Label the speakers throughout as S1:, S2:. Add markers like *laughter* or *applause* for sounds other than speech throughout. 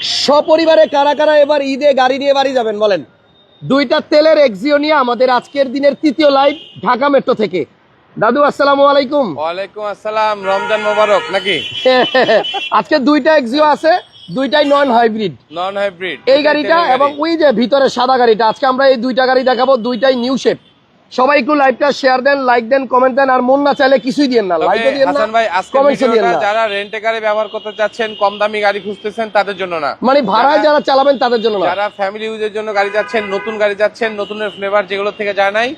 S1: সপরিবারে কারা কারা এবার ঈদে গাড়ি নিয়ে বাড়ি যাবেন বলেন? দুইটা তেলের এক্সিও নিয়ে আমাদের আজকের দিনের তৃতীয় লাইভ ঢাকা মেট্রো থেকে। দাদু আসসালামু আলাইকুম।
S2: ওয়ালাইকুম আসসালাম রমজান মোবারক নাকি? *laughs*
S1: আজকে দুইটা এক্সিও আছে দুইটাই নন হাইব্রিড
S2: নন হাইব্রিড
S1: এই গাড়িটা এবং ওই যে ভিতরে সাদা গাড়িটা আজকে আমরা এই দুইটা গাড়ি দেখাবো দুইটাই নিউ শেপ সবাই একটু লাইভটা শেয়ার দেন লাইক দেন কমেন্ট দেন আর মন না চাইলে কিছুই দিয়েন না। লাইকও দিয়েন না
S2: হাসান ভাই আজকে যারা রেন্টে গাড়ি ব্যবহার করতে চাচ্ছেন কম দামি গাড়ি খুঁজতেছেন তাদের জন্য না।
S1: মানে ভাড়ায় যারা চালাবেন তাদের জন্য না।
S2: যারা ফ্যামিলি ইউজের জন্য গাড়ি যাচ্ছেন নতুন গাড়ি যাচ্ছেন নতুনের ফ্লেভার যেগুলো থেকে যায় নাই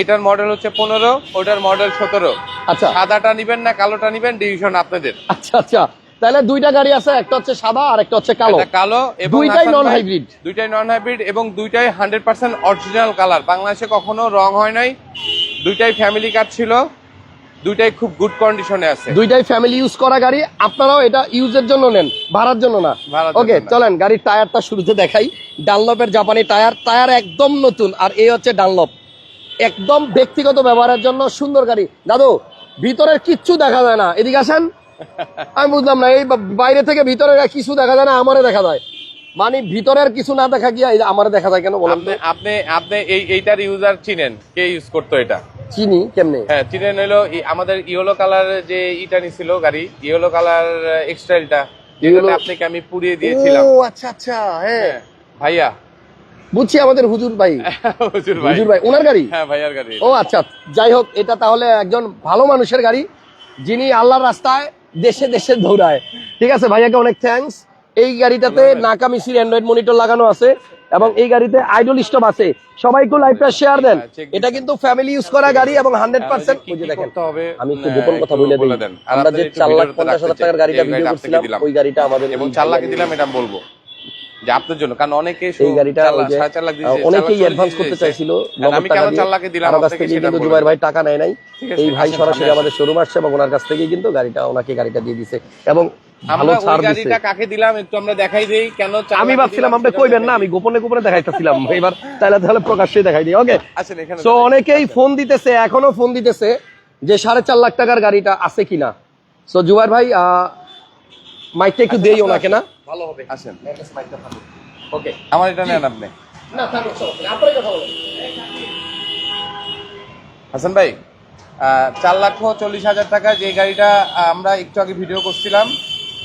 S2: এটার মডেল হচ্ছে পনেরো ওটার মডেল সতেরো।
S1: আচ্ছা।
S2: সাদাটা নিবেন না কালোটা নিবেন ডিভিশন আপনাদের।
S1: আচ্ছা আচ্ছা। তাহলে দুইটা গাড়ি আছে একটা হচ্ছে সাদা আর একটা হচ্ছে কালো।
S2: কালো এবং
S1: দুইটাই
S2: নন
S1: হাইব্রিড
S2: দুইটাই নন হাইব্রিড এবং দুইটাই হান্ড্রেড পার্সেন্ট অরিজিনাল কালার বাংলাদেশে কখনো রং হয় নাই। দুইটাই ফ্যামিলি কার ছিল দুইটাই খুব গুড কন্ডিশনে আছে।
S1: দুইটাই ফ্যামিলি ইউজ করা গাড়ি আপনারাও এটা ইউজের জন্য নেন ভাড়ার জন্য না। ওকে চলেন গাড়ির টায়ারটা শুরুতে দেখাই। ডানলপের জাপানি টায়ার টায়ার একদম নতুন আর এই হচ্ছে ডানলপ একদম ব্যক্তিগত ব্যবহারের জন্য সুন্দর গাড়ি। দাদু ভিতরের কিচ্ছু দেখা যায় না। এদিকে আসেন। আমি বুঝলাম না এই বাইরে থেকে ভিতরে কিছু দেখা যায় না আমারে দেখা যায়। মানে ভিতরের কিছু না দেখা গিয়া আমারে দেখা যায় কেন বলেন
S2: আপনি আপনি এই এইটার ইউজার চিনেন? কে ইউজ করতো এটা?
S1: চিনি কেমনে?
S2: হ্যাঁ চিনেন হলো আমাদের ইয়েলো কালার যে ইটা নিছিল গাড়ি ইয়েলো কালার এক্সট্রাইলটা
S1: Yellow-
S2: আপনাকে আমি পুড়িয়ে দিয়েছিলাম।
S1: ও আচ্ছা আচ্ছা হ্যাঁ।
S2: হ্যাঁ, ভাইয়া।
S1: বুঝছি আমাদের হুজুর ভাই। *laughs*
S2: হুজুর ভাই।
S1: হুজুর ভাই ওনার গাড়ি?
S2: হ্যাঁ ভাইয়ার গাড়ি।
S1: ও আচ্ছা। যাই হোক এটা তাহলে একজন ভালো মানুষের গাড়ি যিনি আল্লাহর রাস্তায় দেশে দেশে দৌড়ায়। ঠিক আছে ভাইয়াকে অনেক থ্যাংকস এই গাড়িটাতে নাকামিসির অ্যান্ড্রয়েড মনিটর লাগানো আছে এবং এই গাড়িতে আইডল স্টপ আছে। সবাইকে একটু লাইভটা শেয়ার দেন।
S2: হ্যাঁ,
S1: এটা কিন্তু ফ্যামিলি ইউজ করা গাড়ি এবং হান্ড্রেড পার্সেন্ট
S2: ওই যে দেখেন
S1: আমি একটু গোপন কথা বলে দিই। আমরা যে চার লাখ পঞ্চাশ হাজার টাকার গাড়িটা ভিডিও করছিলাম ওই গাড়িটা আমাদের
S2: এবং চার লাখে দিলাম এটা বলব। যে আপনার জন্য কারণ অনেকে
S1: এই গাড়িটা অনেকেই অ্যাডভান্স করতে চাইছিল
S2: আমি কেন চার লাখে দিলাম?
S1: কারও কাছ থেকে কিন্তু জুবাইর ভাই টাকা নেয় নাই। এই ভাই সরাসরি আমাদের শোরুম আসছে এবং ওনার কাছ থেকেই কিন্তু গাড়িটা ওনাকে গাড়িটা দিয়ে দিছে এবং
S2: আমরা ওই গাড়িটা কাকে দিলাম একটু আমরা দেখাই দেই কেন
S1: আমি ভাবছিলাম আপনি কইবেন না আমি গোপনে গোপনে দেখাইতেছিলাম। *laughs* এবার তাহলে তাহলে প্রকাশ্যে দেখাই দিই। ওকে। সো অনেকেই ফোন দিতেছে এখনও ফোন দিতেছে যে সাড়ে চার লাখ টাকার গাড়িটা আছে কিনা। সো জুবাইর ভাই মাইকটা একটু দেই ওনাকে না? ভালো হবে।
S2: আসেন।
S1: ওকে
S2: আমার এটা নেন আপনি।
S1: না নেই। কথা বলেন।
S2: হাসান ভাই চার লক্ষ চল্লিশ হাজার টাকা যে গাড়িটা আমরা একটু আগে ভিডিও করছিলাম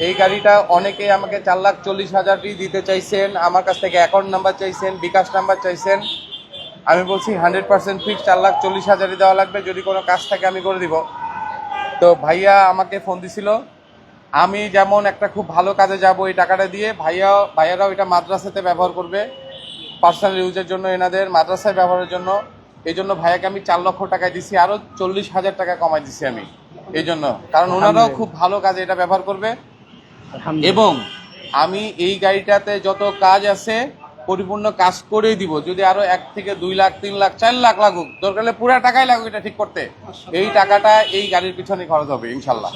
S2: এই গাড়িটা অনেকে আমাকে চার লাখ চল্লিশ হাজারই দিতে চাইছেন আমার কাছ থেকে অ্যাকাউন্ট নাম্বার চাইছেন বিকাশ নাম্বার চাইছেন। আমি বলছি হান্ড্রেড পার্সেন্ট ফিক্স চার লাখ চল্লিশ হাজারই দেওয়া লাগবে যদি কোনো কাজ থাকে আমি করে দিব। তো ভাইয়া আমাকে ফোন দিছিল আমি যেমন একটা খুব ভালো কাজে যাব এই টাকাটা দিয়ে ভাইয়া ভাইয়ারাও এটা মাদ্রাসাতে ব্যবহার করবে পার্সোনাল ইউজের জন্য এনাদের মাদ্রাসায় ব্যবহারের জন্য। এই জন্য ভাইয়াকে আমি চার লক্ষ টাকায় দিছি আরও চল্লিশ হাজার টাকা কমাই দিছি আমি এই জন্য। কারণ ওনারাও খুব ভালো কাজে এটা ব্যবহার করবে। এবং আমি এই গাড়িটাতে যত কাজ আছে পরিপূর্ণ কাজ করেই দিব। যদি আরও এক থেকে দুই লাখ, তিন লাখ, চার লাখ লাগুক, দরকার হলে পুরো টাকাই লাগুক এটা ঠিক করতে। এই টাকাটা এই গাড়ির পিছনে খরচ হবে, ইনশাল্লাহ।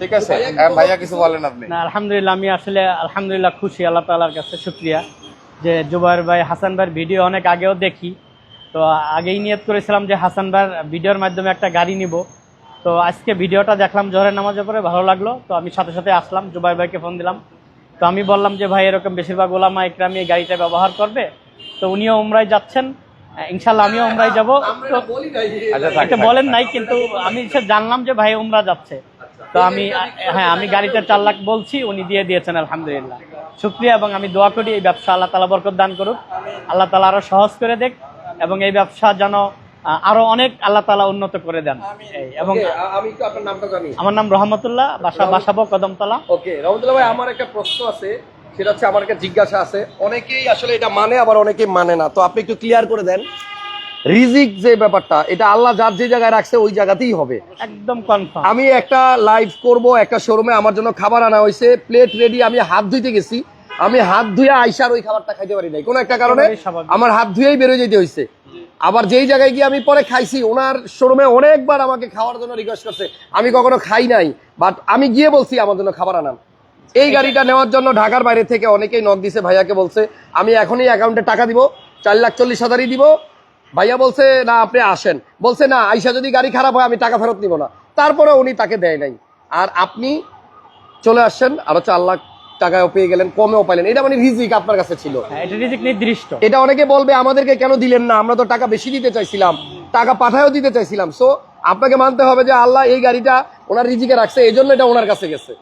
S2: ঠিক আছে? ভাইয়া কিছু বলেন আপনি।
S3: আলহামদুলিল্লাহ, আমি আসলে আলহামদুলিল্লাহ খুশি, আল্লাহ তালার কাছে শুক্রিয়া। যে জুবাইর ভাই, হাসান ভাইয়ের ভিডিও অনেক আগেও দেখি। তো আগেই নিয়ত করেছিলাম যে হাসান ভাইয়ের ভিডিওর মাধ্যমে একটা গাড়ি নিব। তো আজকে ভিডিওটা দেখলাম জোহরের নামাজের পরে ভালো লাগল। তো আমি সাথে সাথে আসলাম জুবাইর ভাইকে ফোন দিলাম। তো আমি বললাম যে ভাই এরকম বেশিরভাগ ওলামা একরামি এই গাড়িটা ব্যবহার করবে। তো উনিও উমরায় যাচ্ছেন। ইনশাল্লাহ আমিও উমরায় যাব। তো
S2: আচ্ছা
S3: এটা বলেন নাই কিন্তু আমি সে জানলাম যে ভাই উমরা যাচ্ছে। তো আমি হ্যাঁ আমি গাড়িতে চার লাখ বলছি উনি দিয়ে দিয়েছেন আলহামদুলিল্লাহ। শুক্রিয়া এবং আমি দোয়া করি এই ব্যবসা আল্লাহ তালা বরকত দান করুক। আল্লাহ তালা আরও সহজ করে দেখ এবং এই ব্যবসা যেন আরও অনেক আল্লাহ তালা উন্নত করে দেন। এবং
S1: আমি তো আপনার নামটা জানি।
S3: আমার নাম রহমতুল্লাহ বাসা বাসাবো কদমতলা।
S1: ওকে রহমতুল্লাহ ভাই আমার একটা প্রশ্ন আছে সেটা হচ্ছে আমার একটা জিজ্ঞাসা আছে। অনেকেই আসলে এটা মানে আবার অনেকেই মানে না। তো আপনি একটু ক্লিয়ার করে দেন। রিজিক যে ব্যাপারটা এটা আল্লাহ যার যে জায়গায় রাখছে ওই জায়গাতেই হবে।
S3: একদম কনফার্ম
S1: আমি একটা লাইভ করব একটা শোরুমে আমার জন্য খাবার আনা হয়েছে প্লেট রেডি আমি হাত ধুইতে গেছি। আমি হাত ধুয়ে আইসার ওই খাবারটা খাইতে পারি নাই। কোনো একটা কারণে আমার হাত ধুয়েই বেরোয় যেতে হয়েছে। আবার যেই জায়গায় গিয়ে আমি পরে খাইছি, ওনার শোরুমে অনেকবার আমাকে খাওয়ার জন্য রিকোয়েস্ট করছে। আমি কখনো খাই নাই বাট আমি গিয়ে বলছি, আমার জন্য খাবার আনান। এই গাড়িটা নেওয়ার জন্য ঢাকার বাইরে থেকে অনেকেই নক দিছে, ভাইয়াকে বলছে, আমি এখনই অ্যাকাউন্টে টাকা দিব, চার লাখ চল্লিশ হাজারই দিব। ভাইয়া বলছে, না, আপনি আসেন। বলছে, না, আইসা যদি গাড়ি খারাপ হয়, আমি টাকা ফেরত নিব না। তারপরে উনি তাকে দেয় নাই। আর আপনি চলে আসছেন, আরও চার লাখ টাকায়ও পেয়ে গেলেন কমেও পাইলেন। এটা মানে রিজিক আপনার কাছে ছিল।
S3: হ্যাঁ, এটা রিজিক নির্দিষ্ট।
S1: এটা অনেকে বলবে আমাদেরকে কেন দিলেন না? আমরা তো টাকা বেশি দিতে চাইছিলাম। টাকা পাঠায়ও দিতে চাইছিলাম। সো আপনাকে মানতে হবে যে আল্লাহ এই গাড়িটা ওনার রিজিকে রাখছে এই জন্য এটা ওনার কাছে গেছে।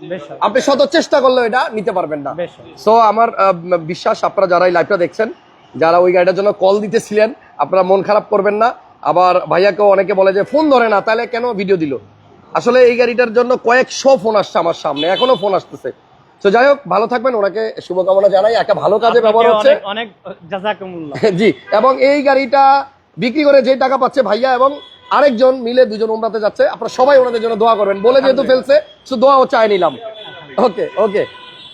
S1: আপনি শত চেষ্টা করলেও এটা নিতে পারবেন না। সো আমার বিশ্বাস আপনারা যারা এই লাইভটা দেখছেন যারা ওই গাড়িটার জন্য কল দিতেছিলেন আপনারা মন খারাপ করবেন না। আবার ভাইয়াকেও অনেকে বলে যে ফোন ধরে না তাহলে কেন ভিডিও দিল? আসলে এই গাড়িটার জন্য কয়েকশো ফোন আসছে আমার সামনে এখনও ফোন আসতেছে। তো যাই হোক ভালো থাকবেন ওনাকে শুভকামনা জানাই। একটা ভালো কাজে ব্যবহার হচ্ছে।
S3: অনেক *laughs*
S1: জি এবং এই গাড়িটা বিক্রি করে যে টাকা পাচ্ছে ভাইয়া এবং আরেকজন মিলে দুজন উমরাতে যাচ্ছে। আপনারা সবাই ওনাদের জন্য দোয়া করবেন। বলে যেহেতু ফেলছে সো দোয়াও চাই নিলাম। Okay okay.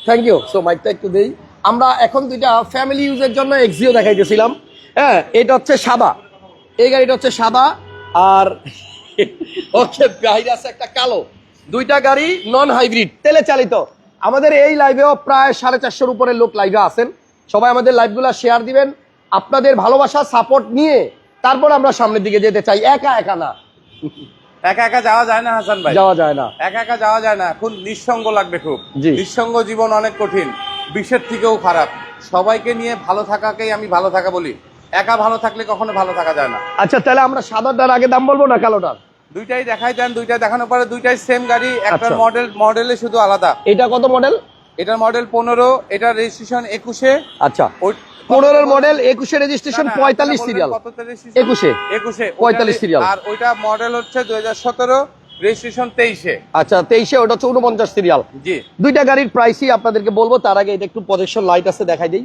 S1: Thank you so মাইকটা একটু দেই। আমরা এখন দুইটা ফ্যামিলি ইউজের জন্য এক্সিও দেখাইতেছিলাম। হ্যাঁ এটা হচ্ছে সাদা। এই গাড়িটা হচ্ছে সাদা। আর *laughs* ওকে বাইরে আছে একটা কালো। দুইটা গাড়ি নন হাইব্রিড তেলে চালিত। আমাদের এই লাইভেও প্রায় সাড়ে চারশোর উপরে লোক লাইভে আসেন সবাই আমাদের লাইভগুলো শেয়ার দিবেন। আপনাদের ভালোবাসা সাপোর্ট নিয়ে তারপর আমরা সামনের দিকে যেতে চাই। একা একা না।
S2: একা একা যাওয়া যায় না হাসান ভাই।
S1: যাওয়া যায় না।
S2: একা একা যাওয়া যায় না। খুব নিঃসঙ্গ লাগবে খুব। নিঃসঙ্গ জীবন অনেক কঠিন। বিশ্বের থেকেও খারাপ। সবাইকে নিয়ে ভালো থাকাকেই আমি ভালো থাকা বলি। একা ভালো থাকলে কখনো ভালো থাকা যায় না।
S1: আচ্ছা তাহলে আমরা সাদাটার আগে দাম বলব না কালোটার?
S2: দুইটাই দেখাই দেন দুইটাই দেখানোর পরে দুইটাই সেম গাড়ি একটা
S1: আচ্ছা।
S2: মডেল মডেলে শুধু আলাদা।
S1: এটা কত মডেল
S2: এটার মডেল পনেরো এটার রেজিস্ট্রেশন একুশে।
S1: আচ্ছা। পনেরোর মডেল একুশে রেজিস্ট্রেশন পঁয়তাল্লিশ সিরিয়াল একুশে।
S2: একুশে
S1: 45 সিরিয়াল
S2: আর ওইটা মডেল হচ্ছে দুই হাজার সতেরো রেজিস্ট্রেশন তেইশে।
S1: আচ্ছা তেইশে ওটা হচ্ছে উনপঞ্চাশ সিরিয়াল
S2: জি।
S1: দুইটা গাড়ির প্রাইসই আপনাদেরকে বলব তার আগে এটা একটু প্রজেকশন লাইট আছে দেখাই দিই।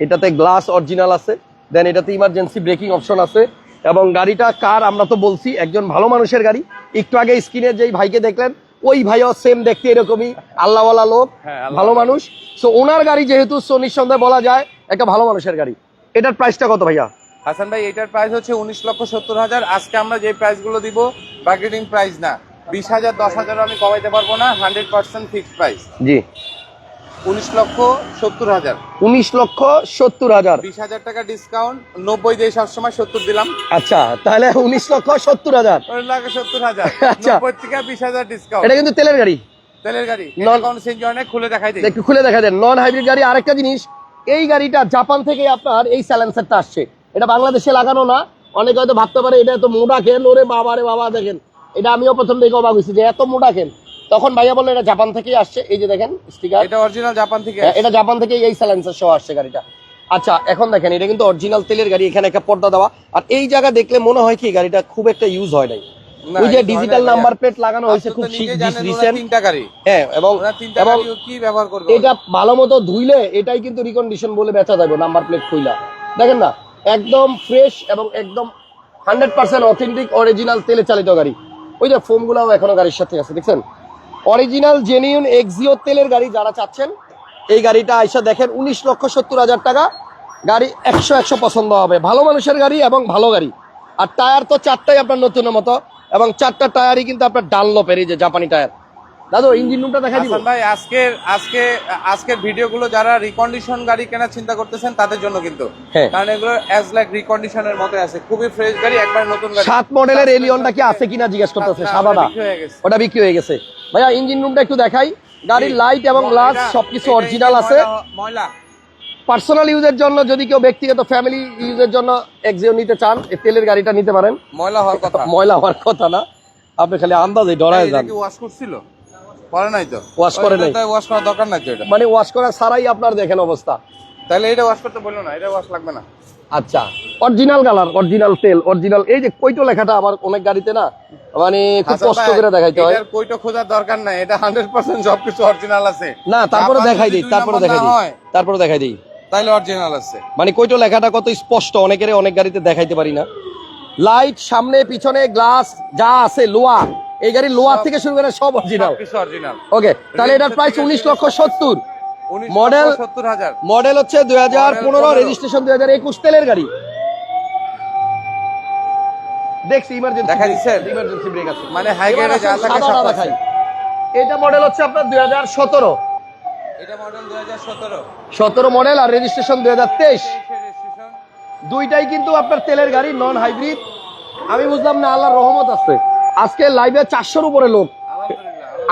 S1: এটাতে গ্লাস অরিজিনাল আছে দেন এটাতে ইমার্জেন্সি ব্রেকিং অপশন আছে। এবং গাড়িটা কার আমরা তো বলছি একজন ভালো মানুষের গাড়ি। একটু আগে স্ক্রিনে যেই ভাইকে দেখলেন ওই ভাইও সেম দেখতে এরকমই আল্লাহওয়ালা লোক
S2: হ্যাঁ,
S1: ভালো মানুষ। সো ওনার গাড়ি যেহেতু সো নিঃসন্দেহে বলা যায় একটা ভালো মানুষের গাড়ি। এটার প্রাইসটা কত ভাইয়া?
S2: হাসান ভাই এটার প্রাইস হচ্ছে উনিশ লক্ষ সত্তর হাজার। আজকে আমরা যে প্রাইসগুলো দিব বার্গেনিং প্রাইস না। বিশ হাজার দশ হাজার আমি কমাইতে পারব না হান্ড্রেড পার্সেন্ট ফিক্সড প্রাইস
S1: জি।
S2: উনিশ লক্ষ সত্তর হাজার।
S1: উনিশ লক্ষ সত্তর হাজার।
S2: বিশ হাজার টাকা ডিসকাউন্ট নব্বই দিয়ে সবসময় সত্তর দিলাম।
S1: আচ্ছা তাহলে উনিশ লক্ষ সত্তর হাজার।
S2: সত্তর হাজার। *laughs*
S1: আচ্ছা।
S2: থেকে বিশ হাজার ডিসকাউন্ট
S1: এটা কিন্তু তেলের গাড়ি।
S2: তেলের গাড়ি। নন অনেক খুলে দেখাই দিই।
S1: একটু খুলে দেখা দেন। নন হাইব্রিড গাড়ি আরেকটা জিনিস এই গাড়িটা জাপান থেকে আপনার এই স্যালেন্সারটা আসছে। এটা বাংলাদেশে লাগানো না। অনেকে হয়তো ভাবতে পারে এটা এত মোটা খেন ওরে বাবা রে বাবা দেখেন। এটা আমিও প্রথম দেখে অবাক হয়েছি যে এত মোটা খেন তখন ভাইয়া বলল এটা জাপান থেকেই আসছে। এই যে দেখেন স্টিকার
S2: এটা অরিজিনাল জাপান থেকে
S1: এটা জাপান থেকে এই স্যালেন্সার সহ আসছে গাড়িটা। আচ্ছা এখন দেখেন এটা কিন্তু অরিজিনাল তেলের গাড়ি এখানে একটা পর্দা দেওয়া। আর এই জায়গা দেখলে মনে হয় কি গাড়িটা খুব একটা ইউজ হয় নাই। ওই যে ডিজিটাল নাম্বার প্লেট লাগানো হয়েছে খুব রিসেন্ট
S2: তিনটা গাড়ি।
S1: হ্যাঁ এবং এবং
S2: কি ব্যবহার করবে?
S1: এটা ভালো মতো ধুইলে এটাই কিন্তু রিকন্ডিশন বলে বেচা যাবে নাম্বার প্লেট খুইলা। দেখেন না একদম ফ্রেশ এবং একদম হান্ড্রেড পার্সেন্ট অথেন্টিক অরিজিনাল তেলে চালিত গাড়ি। ওই যে ফোমগুলাও এখনও গাড়ির সাথে আছে দেখছেন? অরিজিনাল জেনিউন এক্সিও তেলের গাড়ি যারা চাচ্ছেন এই গাড়িটা আইসা দেখেন উনিশ লক্ষ সত্তর হাজার টাকা। গাড়ি একশো একশো পছন্দ হবে। ভালো মানুষের গাড়ি এবং ভালো গাড়ি। আর টায়ার তো চারটাই আপনার নতুনের মতো এবং চারটা টায়ারই কিন্তু আপনার ডানলোপের এই যে জাপানি টায়ার। দাদু ইঞ্জিন রুমটা দেখা দিব?
S2: হাসান ভাই আজকের আজকে আজকের ভিডিওগুলো যারা রিকন্ডিশন গাড়ি কেনার চিন্তা করতেছেন তাদের জন্য কিন্তু।
S1: হ্যাঁ।
S2: কারণ এগুলো অ্যাজ লাইক রিকন্ডিশনের মতো আছে। খুবই ফ্রেশ গাড়ি একবার নতুন গাড়ি।
S1: সাত মডেলের এলিয়নটা কি আছে কিনা জিজ্ঞেস করতেছে
S2: গেছে।
S1: ওটা বিক্রি হয়ে গেছে। ভাইয়া ইঞ্জিন রুমটা একটু দেখাই। গাড়ির লাইট এবং গ্লাস সবকিছু অরিজিনাল আছে।
S2: ময়লা-
S1: পার্সোনাল ইউজের জন্য যদি কেউ ব্যক্তিগত ফ্যামিলি ইউজের জন্য এক্সিও নিতে চান এই তেলের গাড়িটা নিতে পারেন।
S2: ময়লা হওয়ার কথা।
S1: ময়লা হওয়ার কথা না। আপনি খালি আন্দাজে ডরায় যান।
S2: কি ওয়াশ করছিল? করে নাই তো?
S1: Wash করে নাই।
S2: ওয়াশ করার দরকার নাই তো এটা?
S1: মানে ওয়াশ করা ছাড়াই আপনার দেখেন অবস্থা।
S2: তাহলে এটা ওয়াশ করতে বলল না এটা ওয়াশ লাগবে না।
S1: আচ্ছা। অরিজিনাল কালার অরিজিনাল তেল অরিজিনাল এই যে কইটো লেখাটা আমার অনেক গাড়িতে না মানে খুব কষ্ট করে দেখাইতে হয়।
S2: এটার কইটো খোঁজার দরকার নাই এটা হান্ড্রেড পার্সেন্ট সবকিছু অরিজিনাল আছে।
S1: না তারপরে দেখাই দিই তারপরে দেখাই দিই। তারপরে দেখাই দিই।
S2: তাইলে অরিজিনাল আছে।
S1: মানে কইটো লেখাটা কত স্পষ্ট অনেকের অনেক গাড়িতে দেখাইতে পারি না। লাইট সামনে পিছনে গ্লাস যা আছে লোয়া। এই গাড়ি লোয়ার থেকে শুরু করে সব অরিজিনাল
S2: সবকিছু অরিজিনাল
S1: ওকে তাহলে এটার প্রাইস উনিশ লক্ষ সত্তর। মডেল
S2: সত্তর হাজার।
S1: মডেল হচ্ছে দুই হাজার পনেরো
S2: Model
S1: রেজিস্ট্রেশন দুই হাজার একুশ তেলের গাড়ি। দেখছি ইমার্জেন্সি
S2: দেখা দিচ্ছেন?
S1: ইমার্জেন্সি ব্রেক আছে।
S2: মানে হাই গ্রেডে যা থাকে সব
S1: দেখাই। এটা মডেল হচ্ছে আপনার দুই হাজার সতেরো।
S2: এটা মডেল দুই হাজার সতেরো।
S1: সতেরো মডেল আর রেজিস্ট্রেশন দুই হাজার তেইশ। দুইটাই কিন্তু আপনার তেলের গাড়ি নন হাইব্রিড আমি বুঝলাম না আল্লাহর রহমত আছে। আজকে লাইভে চারশোর উপরে লোক।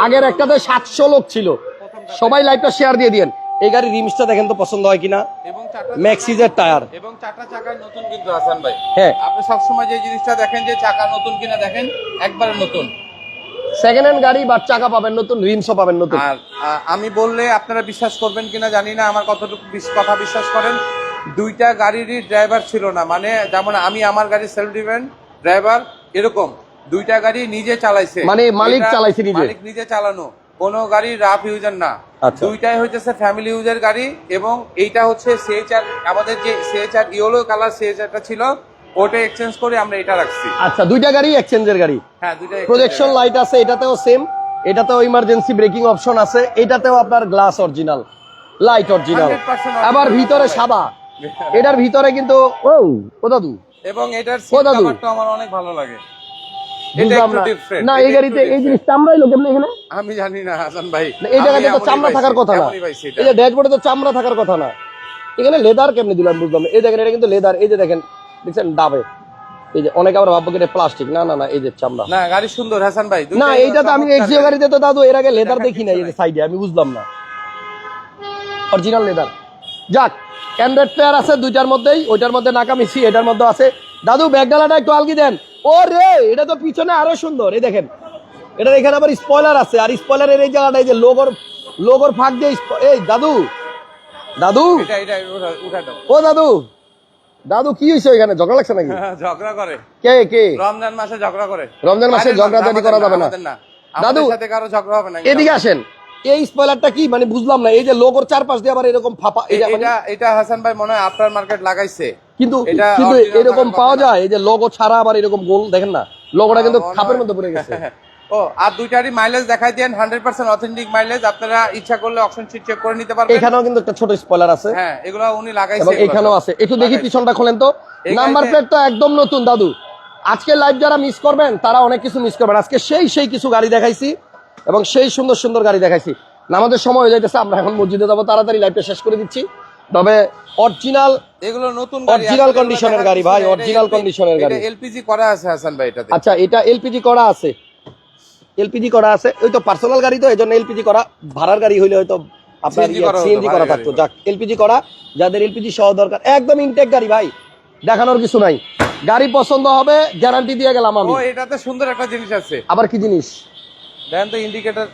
S1: আগের একটাতে সাতশো লোক ছিল। সবাই লাইভটা শেয়ার দিয়ে দিয়েন। এই গাড়ির রিমসটা দেখেন তো পছন্দ হয় কিনা?
S2: এবং
S1: ম্যাক্সিজের টায়ার।
S2: এবং চারটা চাকায় নতুন কিন্তু হাসান ভাই।
S1: হ্যাঁ।
S2: আপনি সবসময় যে জিনিসটা দেখেন যে চাকা নতুন কিনা দেখেন একবারে নতুন।
S1: সেকেন্ড হ্যান্ড গাড়ি বা চাকা পাবেন নতুন রিমসও পাবেন নতুন।
S2: আর আমি বললে আপনারা বিশ্বাস করবেন কিনা জানি না আমার কতটুকু কথা বিশ্বাস করেন দুইটা গাড়িরই ড্রাইভার ছিল না। মানে যেমন আমি আমার গাড়ি সেলফ ডিভেন ড্রাইভার এরকম। দুইটা গাড়ি নিজে চালাইছে।
S1: মানে মালিক চালাইছে নিজে?
S2: মালিক নিজে চালানো। কোনো গাড়ি রাফ ইউজার না। দুইটাই হইতেছে ফ্যামিলি ইউজার গাড়ি এবং এইটা হচ্ছে সিএইচআর আমাদের যে সিএইচআর ইয়েলো কালার সিএইচআরটা ছিল ওটা এক্সচেঞ্জ করে আমরা এটা রাখছি।
S1: আচ্ছা দুইটা গাড়ি এক্সচেঞ্জের গাড়ি?
S2: হ্যাঁ দুইটা
S1: প্রজেকশন লাইট আছে এটাতেও সেম এটাতেও ইমার্জেন্সি ব্রেকিং অপশন আছে এটাতেও আপনার গ্লাস অরিজিনাল লাইট অরিজিনাল আবার ভিতরে সাদা। *laughs* এটার ভিতরে কিন্তু ও ও দাদু।
S2: এবং এটার সিট কভারটা আমার অনেক ভালো লাগে।
S1: না।
S2: different,
S1: না
S2: এটা
S1: এই গাড়িতে এই জিনিস চামড়াই লোক এখানে?
S2: আমি জানি না হাসান ভাই।
S1: এই জায়গাতে তো চামড়া থাকার কথা না।
S2: এমনই পাইছি এটা।
S1: এই যে ড্যাশবোর্ডে তো চামড়া থাকার কথা না। এখানে লেদার কেমনি দিলাম বুঝলাম এই দেখেন এটা কিন্তু লেদার এই যে দেখেন দেখছেন? ডাবে। এই যে অনেকে আবার ভাববো প্লাস্টিক না না না এই যে চামড়া।
S2: না গাড়ি সুন্দর হাসান ভাই।
S1: না এইটা তো আমি এক্সিও গাড়িতে তো দাদু এর আগে লেদার দেখি না এই। সাইডে আমি বুঝলাম না। অরিজিনাল লেদার যাক অ্যান্ড্রয়েড প্লেয়ার আছে দুইটার মধ্যেই ওইটার মধ্যে নাকামিছি এটার মধ্যে আছে। দাদু ব্যাগডালাটা একটু আলগি দেন। ও রে এটা তো পিছনে আরও সুন্দর এই দেখেন। এটার এখানে আবার স্পয়লার আছে আর স্পয়লারের এই জায়গাটা এই যে লোগোর লোগোর ফাঁক দিয়ে এই দাদু দাদু ও দাদু দাদু কি হয়েছে এখানে ঝগড়া লাগছে নাকি?
S2: ঝগড়া করে।
S1: কে কে?
S2: রমজান মাসে ঝগড়া করে।
S1: রমজান মাসে
S2: মানুষ,
S1: করা যাবে না। দাদু,
S2: সাথে কারও ঝগড়া হবে না
S1: এদিকে আসেন। এই স্পয়লারটা কি? মানে বুঝলাম না এই যে লোগোর চারপাশ দিয়ে আবার এরকম ফাঁপা এটা মানে-
S2: এটা এটা হাসান ভাই মনে হয় আপনার মার্কেট লাগাইছে।
S1: কিন্তু কিন্তু এরকম পাওয়া যায় এই যে লোগো ছাড়া আবার এরকম গোল দেখেন না? লোগোটা কিন্তু খাপের মধ্যে পড়ে গেছে। *laughs*
S2: ও আর দুইটারই মাইলেজ দেখাই দেন হান্ড্রেড পার্সেন্ট অথেন্টিক মাইলেজ আপনারা ইচ্ছা করলে অপশন শিট চেক করে নিতে পারবেন।
S1: এখানেও কিন্তু একটা ছোট স্পয়লার আছে।
S2: হ্যাঁ এগুলো উনি লাগাইছে
S1: এবং এখানেও আছে। একটু দেখি পিছনটা খোলেন তো। নাম্বার
S2: গাড়িতে-
S1: প্লেটটা একদম নতুন দাদু। আজকে লাইভ যারা মিস করবেন তারা অনেক কিছু মিস করবেন। আজকে সেই সেই কিছু গাড়ি দেখাইছি এবং সেই সুন্দর সুন্দর গাড়ি দেখাইছি। আমাদের সময় হয়ে যাইতেছে আমরা এখন মসজিদে যাব তাড়াতাড়ি লাইভটা শেষ করে দিচ্ছি। তবে অরিজিনাল
S2: এগুলো নতুন
S1: অরিজিনাল এর গাড়ি ভাই, অরিজিনাল এর গাড়ি।
S2: এলপিজি করা আছে হাসান ভাই এটাতে।
S1: আচ্ছা এটা এলপিজি করা আছে। এলপিজি করা আছে। ওই তো পার্সোনাল গাড়ি তো এই জন্য এলপিজি করা ভাড়ার গাড়ি হইলে হয়তো আপনার সিএনজি করা থাকতো। যাক এলপিজি করা যাদের এলপিজি সহ দরকার একদম ইনটেক গাড়ি ভাই দেখানোর কিছু নাই। গাড়ি পছন্দ হবে গ্যারান্টি দিয়ে গেলাম আমি।
S2: ও এটাতে সুন্দর একটা জিনিস আছে।
S1: আবার কি জিনিস?
S2: দেন তো ইন্ডিকেটর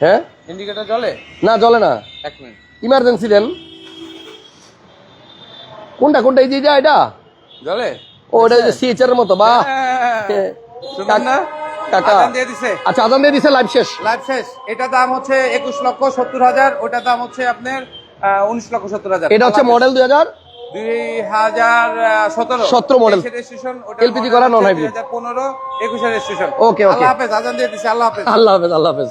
S1: হ্যাঁ?
S2: ইন্ডিকেটর জ্বলে?
S1: না চলে না।
S2: এক মিনিট।
S1: ইমার্জেন্সি দেন। কোনটা কোনটা? এই যে এটা এটা?
S2: জ্বলে
S1: ও এটা সিএচআর এর মতো বা?
S2: হ্যাঁ, না?
S1: কাকা।
S2: দিয়ে দিছে।
S1: আচ্ছা আদান দিয়ে দিছে লাইভ শেষ।
S2: লাইভ শেষ। এটা দাম হচ্ছে একুশ লক্ষ সত্তর হাজার ওটা দাম হচ্ছে আপনার উনিশ লক্ষ সত্তর হাজার।
S1: এটা হচ্ছে মডেল দুই হাজার?
S2: দুই হাজার সতেরো।
S1: 17 model।
S2: রেজিস্ট্রেশন
S1: LPG করা non-hybrid।
S2: পনেরো একুশের রেজিস্ট্রেশন দিয়ে দিছে আল্লাহ হাফেজ।
S1: আল্লাহ হাফেজ আল্লাহ হাফেজ।